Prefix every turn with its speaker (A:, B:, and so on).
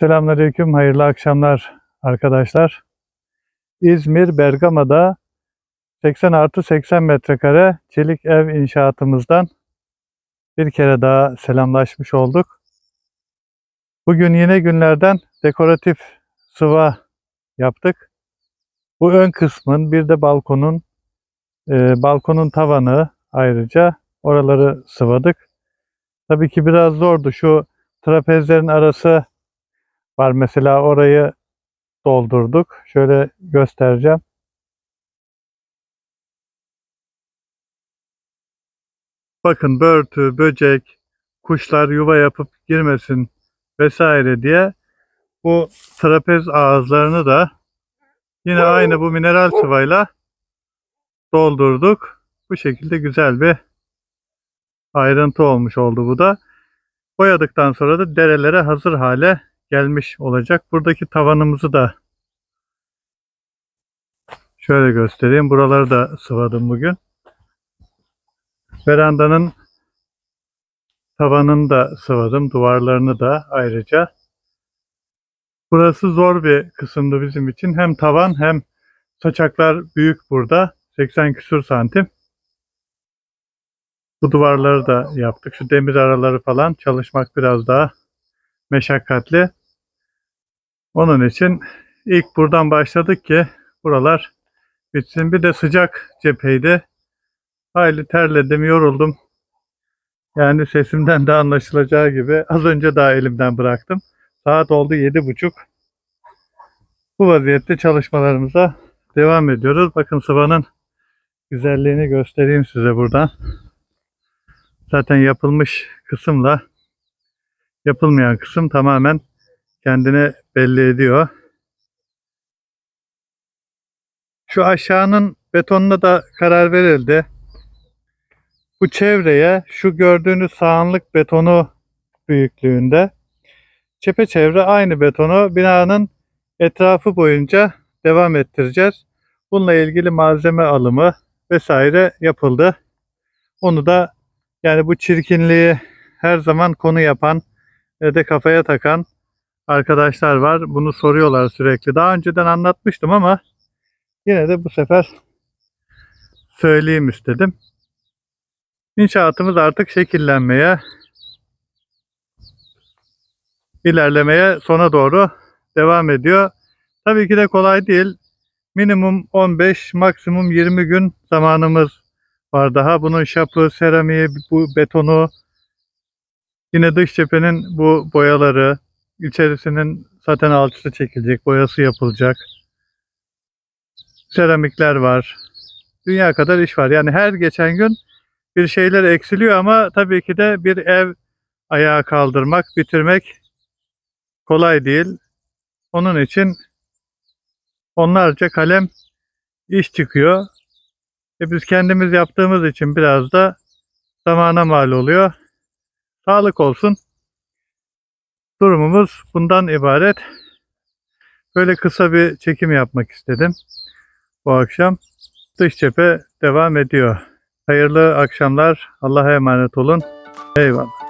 A: Selamünaleyküm, hayırlı akşamlar arkadaşlar. İzmir Bergama'da 80 artı 80 metrekare çelik ev inşaatımızdan bir kere daha selamlaşmış olduk. Bugün yine günlerden dekoratif sıva yaptık. Bu ön kısmın bir de balkonun e, balkonun tavanı ayrıca oraları sıvadık. Tabii ki biraz zordu. Şu trapezlerin arası var. Mesela orayı doldurduk. Şöyle göstereceğim. Bakın börtü, böcek, kuşlar yuva yapıp girmesin vesaire diye bu trapez ağızlarını da yine aynı bu mineral sıvayla doldurduk. Bu şekilde güzel bir ayrıntı olmuş oldu bu da. Boyadıktan sonra da derelere hazır hale gelmiş olacak. Buradaki tavanımızı da şöyle göstereyim. Buraları da sıvadım bugün. Verandanın tavanını da sıvadım. Duvarlarını da ayrıca. Burası zor bir kısımdı bizim için. Hem tavan hem saçaklar büyük burada. 80 küsur santim. Bu duvarları da yaptık. Şu demir araları falan çalışmak biraz daha meşakkatli. Onun için ilk buradan başladık ki buralar bitsin. Bir de sıcak cepheydi. Hayli terledim, yoruldum. Yani sesimden de anlaşılacağı gibi az önce daha elimden bıraktım. Saat oldu yedi buçuk. Bu vaziyette çalışmalarımıza devam ediyoruz. Bakın sıvanın güzelliğini göstereyim size buradan. Zaten yapılmış kısımla yapılmayan kısım tamamen kendini belli ediyor. Şu aşağının betonuna da karar verildi. Bu çevreye şu gördüğünüz sağanlık betonu büyüklüğünde çepeçevre aynı betonu binanın etrafı boyunca devam ettireceğiz. Bununla ilgili malzeme alımı vesaire yapıldı. Onu da yani bu çirkinliği her zaman konu yapan ve de kafaya takan arkadaşlar var. Bunu soruyorlar sürekli. Daha önceden anlatmıştım ama yine de bu sefer söyleyeyim istedim. İnşaatımız artık şekillenmeye, ilerlemeye sona doğru devam ediyor. Tabii ki de kolay değil. Minimum 15, maksimum 20 gün zamanımız var daha. Bunun şapı, seramiği, bu betonu, yine dış cephenin bu boyaları, içerisinin zaten alçısı çekilecek, boyası yapılacak. Seramikler var. Dünya kadar iş var. Yani her geçen gün bir şeyler eksiliyor ama tabii ki de bir ev ayağa kaldırmak, bitirmek kolay değil. Onun için onlarca kalem iş çıkıyor. E biz kendimiz yaptığımız için biraz da zamana mal oluyor. Sağlık olsun. Durumumuz bundan ibaret. Böyle kısa bir çekim yapmak istedim bu akşam. Dış cephe devam ediyor. Hayırlı akşamlar. Allah'a emanet olun. Eyvallah.